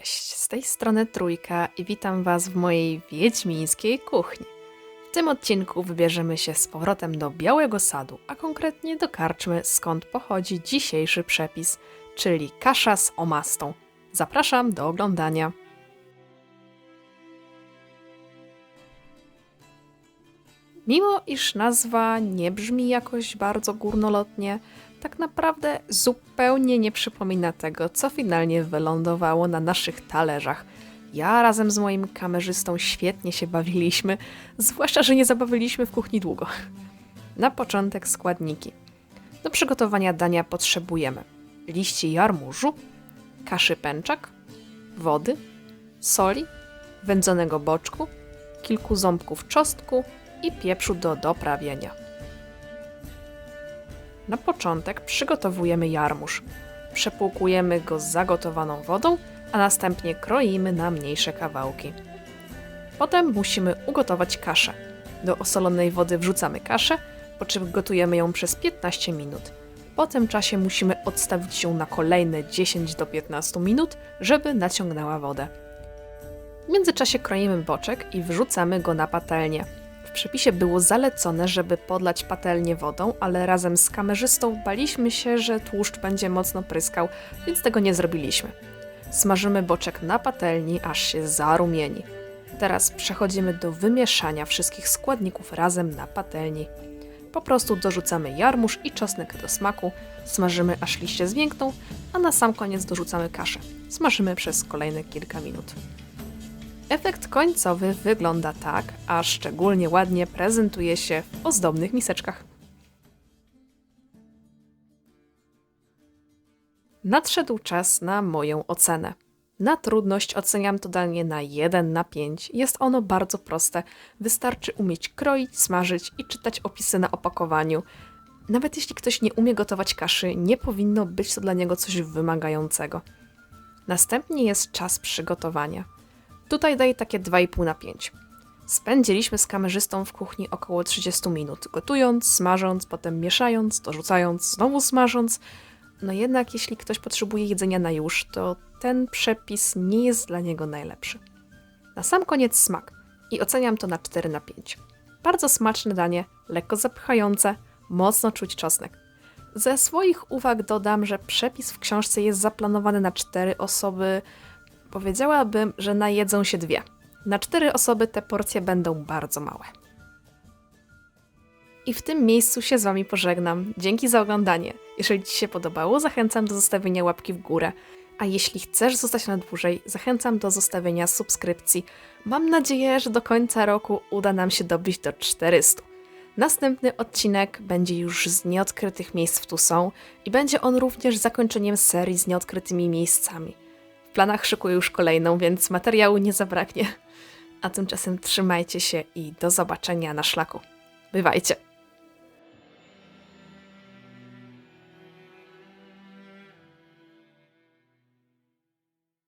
Cześć, z tej strony Trójka i witam Was w mojej wiedźmińskiej kuchni. W tym odcinku wybierzemy się z powrotem do Białego Sadu, a konkretnie do karczmy, skąd pochodzi dzisiejszy przepis, czyli kasza z omastą. Zapraszam do oglądania. Mimo iż nazwa nie brzmi jakoś bardzo górnolotnie, tak naprawdę zupełnie nie przypomina tego, co finalnie wylądowało na naszych talerzach. Ja razem z moim kamerzystą świetnie się bawiliśmy, zwłaszcza, że nie zabawiliśmy w kuchni długo. Na początek składniki. Do przygotowania dania potrzebujemy liści jarmużu, kaszy pęczak, wody, soli, wędzonego boczku, kilku ząbków czosnku i pieprzu do doprawienia. Na początek przygotowujemy jarmuż. Przepłukujemy go z zagotowaną wodą, a następnie kroimy na mniejsze kawałki. Potem musimy ugotować kaszę. Do osolonej wody wrzucamy kaszę, po czym gotujemy ją przez 15 minut. Po tym czasie musimy odstawić ją na kolejne 10 do 15 minut, żeby naciągnęła wodę. W międzyczasie kroimy boczek i wrzucamy go na patelnię. W przepisie było zalecone, żeby podlać patelnię wodą, ale razem z kamerzystą baliśmy się, że tłuszcz będzie mocno pryskał, więc tego nie zrobiliśmy. Smażymy boczek na patelni, aż się zarumieni. Teraz przechodzimy do wymieszania wszystkich składników razem na patelni. Po prostu dorzucamy jarmuż i czosnek do smaku, smażymy aż liście zmiękną, a na sam koniec dorzucamy kaszę. Smażymy przez kolejne kilka minut. Efekt końcowy wygląda tak, a szczególnie ładnie prezentuje się w ozdobnych miseczkach. Nadszedł czas na moją ocenę. Na trudność oceniam to danie na 1 na 5. Jest ono bardzo proste. Wystarczy umieć kroić, smażyć i czytać opisy na opakowaniu. Nawet jeśli ktoś nie umie gotować kaszy, nie powinno być to dla niego coś wymagającego. Następnie jest czas przygotowania. Tutaj daję takie 2,5 na 5. Spędziliśmy z kamerzystą w kuchni około 30 minut, gotując, smażąc, potem mieszając, dorzucając, znowu smażąc. No jednak jeśli ktoś potrzebuje jedzenia na już, to ten przepis nie jest dla niego najlepszy. Na sam koniec smak i oceniam to na 4 na 5. Bardzo smaczne danie, lekko zapychające, mocno czuć czosnek. Ze swoich uwag dodam, że przepis w książce jest zaplanowany na 4 osoby, Powiedziałabym, że najedzą się dwie. Na cztery osoby te porcje będą bardzo małe. I w tym miejscu się z Wami pożegnam. Dzięki za oglądanie. Jeżeli Ci się podobało, zachęcam do zostawienia łapki w górę. A jeśli chcesz zostać na dłużej, zachęcam do zostawienia subskrypcji. Mam nadzieję, że do końca roku uda nam się dobić do 400. Następny odcinek będzie już z nieodkrytych miejsc w Tusą i będzie on również zakończeniem serii z nieodkrytymi miejscami planach szykuję już kolejną, więc materiału nie zabraknie. A tymczasem trzymajcie się i do zobaczenia na szlaku. Bywajcie!